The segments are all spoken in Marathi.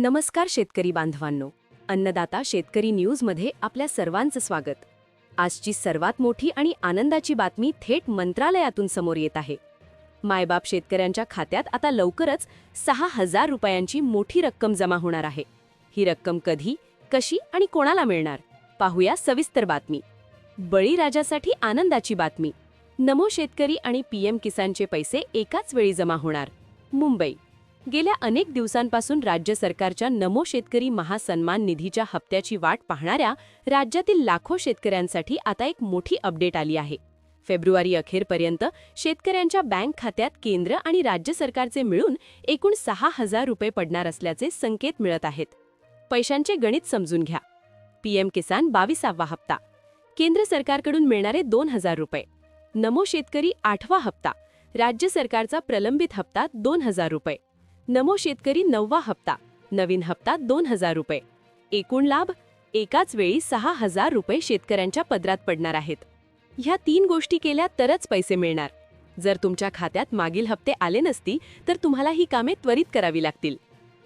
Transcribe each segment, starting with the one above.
नमस्कार शेतकरी बांधवांनो. अन्नदाता शेतकरी न्यूजमध्ये आपल्या सर्वांचं स्वागत. आजची सर्वात मोठी आणि आनंदाची बातमी थेट मंत्रालयातून समोर येत आहे. मायबाप शेतकऱ्यांच्या खात्यात आता लवकरच सहा हजार रुपयांची मोठी रक्कम जमा होणार आहे. ही रक्कम कधी कशी आणि कोणाला मिळणार? पाहूया सविस्तर बातमी. बळीराजासाठी आनंदाची बातमी. नमो शेतकरी आणि पीएम किसानचे पैसे एकाच वेळी जमा होणार. मुंबई गेल्या अनेक दिवसांपासून राज्य सरकारच्या नमो शेतकरी महासन्मान निधीच्या हप्त्याची वाट पाहणाऱ्या राज्यातील लाखो शेतकऱ्यांसाठी आता एक मोठी अपडेट आली आहे. फेब्रुवारी अखेरपर्यंत शेतकऱ्यांच्या बँक खात्यात केंद्र आणि राज्य सरकारचे मिळून एकूण सहा हजार रुपये पडणार असल्याचे संकेत मिळत आहेत. पैशांचे गणित समजून घ्या. पीएम किसान बावीसावा हप्ता. केंद्र सरकारकडून मिळणारे दोन हजार रुपये. नमो शेतकरी आठवा हप्ता. राज्य सरकारचा प्रलंबित हप्ता दोन हजार रुपये. नमो शेतकरी नववा हप्ता. नवीन हप्ता दोन हजार रुपये. एकूण लाभ एकाच वेळी सहा हजार रुपये शेतकऱ्यांच्या पदरात पडणार आहेत. ह्या तीन गोष्टी केल्या तरच पैसे मिळणार. जर तुमच्या खात्यात मागील हप्ते आले नसती तर तुम्हाला ही कामे त्वरित करावी लागतील.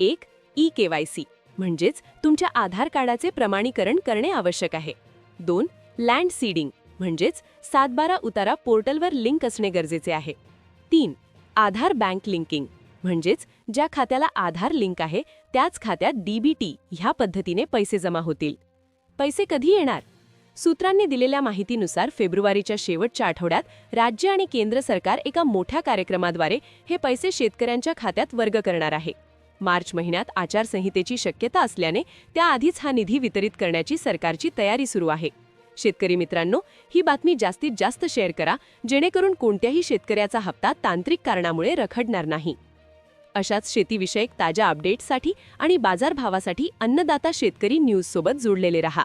एक ई केवायसी म्हणजेच तुमच्या आधार कार्डाचे प्रमाणीकरण करणे आवश्यक आहे. दोन लँड सीडिंग म्हणजेच सातबारा उतारा पोर्टलवर लिंक असणे गरजेचे आहे. तीन आधार बँक लिंकिंग म्हणजेच ज्या खात्याला आधार लिंक आहे त्याच खात्यात डीबीटी ह्या पद्धतीने पैसे जमा होतील. पैसे कधी येणार? सूत्रांनी दिलेल्या माहितीनुसार फेब्रुवारीच्या शेवटच्या आठवड्यात राज्य आणि केंद्र सरकार एका मोठ्या कार्यक्रमाद्वारे हे पैसे शेतकऱ्यांच्या खात्यात वर्ग करणार आहे. मार्च महिन्यात आचारसंहितेची शक्यता असल्याने त्याआधीच हा निधी वितरित करण्याची सरकारची तयारी सुरू आहे. शेतकरी मित्रांनो ही बातमी जास्तीत जास्त शेअर करा जेणेकरून कोणत्याही शेतकऱ्याचा हप्ता तांत्रिक कारणामुळे रखडणार नाही. अशाच शेतीविषयक ताज्या अपडेट्ससाठी आणि बाजारभावासाठी अन्नदाता शेतकरी न्यूजसोबत जोडलेले रहा.